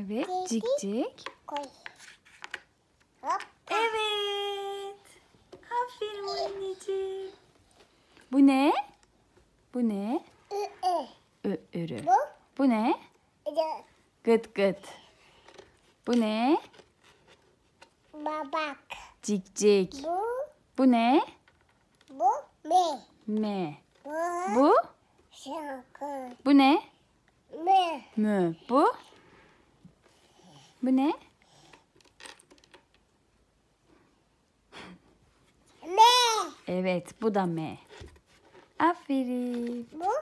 Evet. Cik cik. Koy. Hop. Evet. Aferin anneciğim. Bu ne? Bu ne? Ü, ü. Ö örü. Bu. Bu ne? Ü. Gıt gıt. Bu ne? Babak. Cik cik. Bu. Bu ne? Bu. Me. Me. Bu. Bu? Şarkı. Bu ne? Me. Mü. Bu? Bu ne? Me. Evet bu da me. Aferin. Bu.